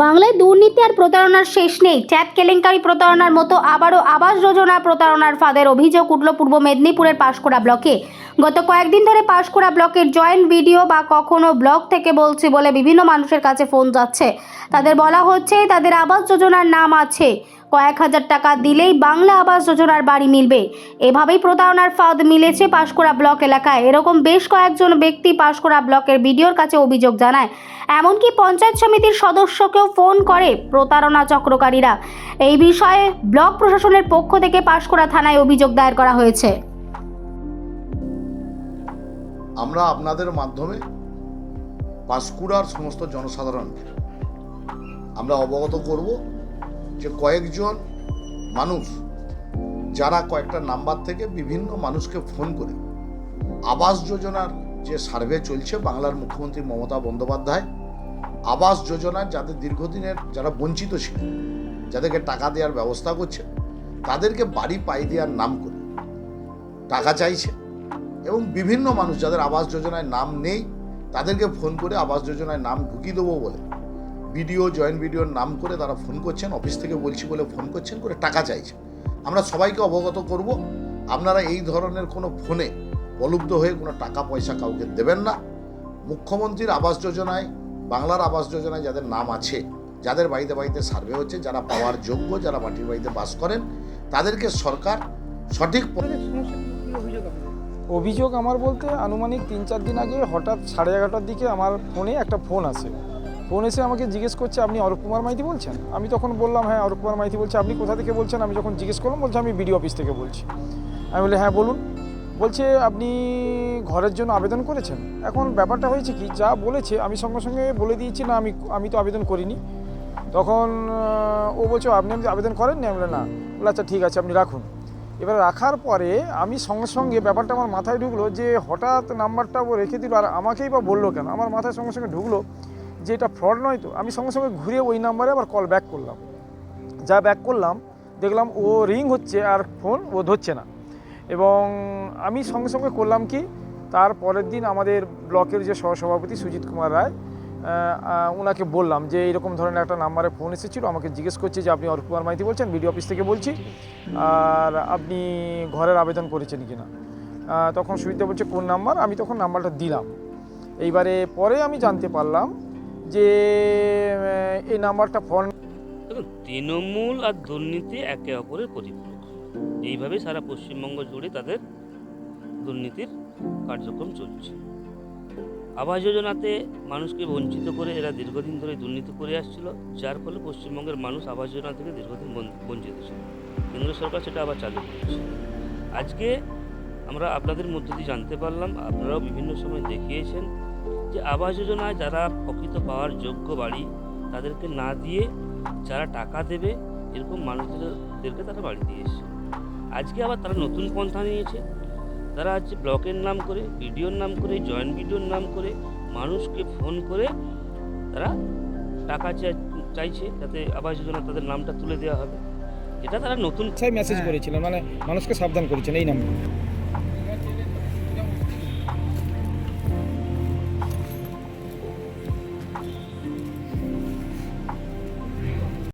বাংলায় দুর্নীতি আর প্রতারণার শেষ নেই। ট্যাপ কেলেঙ্কারি প্রতারণার মতো আবারও আবাস যোজনা প্রতারণার ফাঁদের অভিযোগ উঠল পূর্ব মেদিনীপুরের পাশকুড়া ব্লকে। গত কয়েকদিন ধরে পাশকুড়া ব্লকের জয়েন্ট ভিডিও বা কখনো ব্লক থেকে বলছি বলে বিভিন্ন মানুষের কাছে ফোন যাচ্ছে। তাদের বলা হচ্ছে, তাদের আবাস যোজনার নাম আছে। কয়েক হাজার টাকা দিলেই বাংলা আবাস যোজনার বাড়ি মিলবে। এভাবেই প্রতারণার ফাঁদ মিলেছে পাঁশকুড়া ব্লক এলাকায়। এরকম বেশ কয়েকজন ব্যক্তি পাঁশকুড়া ব্লকের বিডিওর কাছে অভিযোগ জানায়। এমনকি পঞ্চায়েত সমিতির সদস্যকেও ফোন করে প্রতারণা চক্রকারীরা। এই বিষয়ে ব্লক প্রশাসনের পক্ষ থেকে পাঁশকুড়া থানায় অভিযোগ দায়ের করা হয়েছে। আমরা আপনাদের মাধ্যমে পাঁশকুড়ার সমস্ত জনসাধারণকে আমরা অবগত করব। যে কয়েকজন মানুষ, যারা কয়েকটা নাম্বার থেকে বিভিন্ন মানুষকে ফোন করে। আবাস যোজনার যে সার্ভে চলছে বাংলার মুখ্যমন্ত্রী মমতা বন্দ্যোপাধ্যায়, আবাস যোজনার যাদের দীর্ঘদিনের যারা বঞ্চিত ছিল যাদেরকে টাকা দেওয়ার ব্যবস্থা করছে, তাদেরকে বাড়ি পাই দেওয়ার নাম করে টাকা চাইছে এবং বিভিন্ন মানুষ যাদের আবাস যোজনায় নাম নেই, তাদেরকে ফোন করে আবাস যোজনায় নাম ঢুকিয়ে দেবো বলে বিডিও জয়েন্ট বিডিওর নাম করে তারা ফোন করছেন অফিস থেকে বলছি বলে ফোন করছেন করে টাকা চাইছেন। আমরা সবাইকে অবগত করব আপনারা এই ধরনের কোনো ফোনে প্রলুব্ধ হয়ে কোনো টাকা পয়সা কাউকে দেবেন না। মুখ্যমন্ত্রীর আবাস যোজনায় বাংলার আবাস যোজনায় যাদের নাম আছে যাদের বাড়িতে বাড়িতে সার্ভে হচ্ছে যারা পাওয়ার যোগ্য যারা মাটির বাড়িতে বাস করেন তাদেরকে সরকার সঠিক অভিযোগ আমার বলতে আনুমানিক তিন চার দিন আগে হঠাৎ সাড়ে এগারোটার দিকে আমার ফোনে একটা ফোন আসে। ফোন এসে আমাকে জিজ্ঞেস করছে, আপনি অরূপ কুমার মাইতি বলছেন? আমি তখন বললাম হ্যাঁ অরূপ কুমার মাইতি বলছে। আপনি কোথা থেকে বলছেন? আমি যখন জিজ্ঞেস করলাম, বলছে, আমি বিডিও অফিস থেকে বলছি। আমি বলি হ্যাঁ বলুন। বলছে, আপনি ঘরের জন্য আবেদন করেছেন? এখন ব্যাপারটা হয়েছে কি, যা বলেছে, আমি সঙ্গে সঙ্গে বলে দিয়েছি, না, আমি আমি তো আবেদন করিনি। তখন ও বলছে, আপনি আপনি আবেদন করেননি? আমি না। বলে আচ্ছা ঠিক আছে, আপনি রাখুন। এবার রাখার পরে আমি সঙ্গে সঙ্গে ব্যাপারটা আমার মাথায় ঢুকলো যে, হঠাৎ নাম্বারটা ও রেখে দিল, আর আমাকেই বা বলল কেন? আমার মাথায় সঙ্গে সঙ্গে ঢুকলো যে এটা ফ্রড নয় তো আমি সঙ্গে সঙ্গে ঘুরে ওই নাম্বারে আবার কল ব্যাক করলাম। যা ব্যাক করলাম দেখলাম ও রিং হচ্ছে আর ফোন ও ধরছে না। এবং আমি সঙ্গে সঙ্গে করলাম কি তার পরের দিন আমাদের ব্লকের যে সহসভাপতি সুজিত কুমার রায় ওনাকে বললাম যে এইরকম ধরনের একটা নাম্বারে ফোন এসেছিল আমাকে জিজ্ঞেস করছে যে আপনি অরূপ কুমার মাইতি বলছেন বিডিও অফিস থেকে বলছি আর আপনি ঘরের আবেদন করেছেন কিনা। আহ, তখন সুজিতা বলছে কোন নাম্বার আমি তখন নাম্বারটা দিলাম। এইবারে পরে আমি জানতে পারলাম যে এই নাম্বারটা ফোন তৃণমূল আর দুর্নীতি একে অপরের পরিপূরক এইভাবেই সারা পশ্চিমবঙ্গ জুড়ে তাদের দুর্নীতির কার্যক্রম চলছে। আবাস যোজনাতে মানুষকে বঞ্চিত করে এরা দীর্ঘদিন ধরে দুর্নীতি করে আসছিল, যার ফলে পশ্চিমবঙ্গের মানুষ আবাস যোজনা থেকে দীর্ঘদিন বঞ্চিত ছিল। কেন্দ্র সরকার সেটা আবার চালু করেছে। আজকে আমরা আপনাদের মধ্য দিয়ে জানতে পারলাম, আপনারাও বিভিন্ন সময় দেখিয়েছেন যে আবাস যোজনায় যারা প্রকৃত পাওয়ার যোগ্য বাড়ি তাদেরকে না দিয়ে যারা টাকা দেবে এরকম মানুষদেরকে তারা বাড়ি দিয়ে এসছে। আজকে আবার তারা নতুন পন্থা নিয়েছে। তারা হচ্ছে ব্লকের নাম করে বিডিওর নাম করে জয়েন্ট বিডিওর নাম করে মানুষকে ফোন করে তারা টাকা চাই- চাইছে যাতে আবাস যোজনা তাদের নামটা তুলে দেওয়া হবে। এটা তারা নতুন মেসেজ করেছিলেন মানে মানুষকে সাবধান করেছেন এই নাম্বার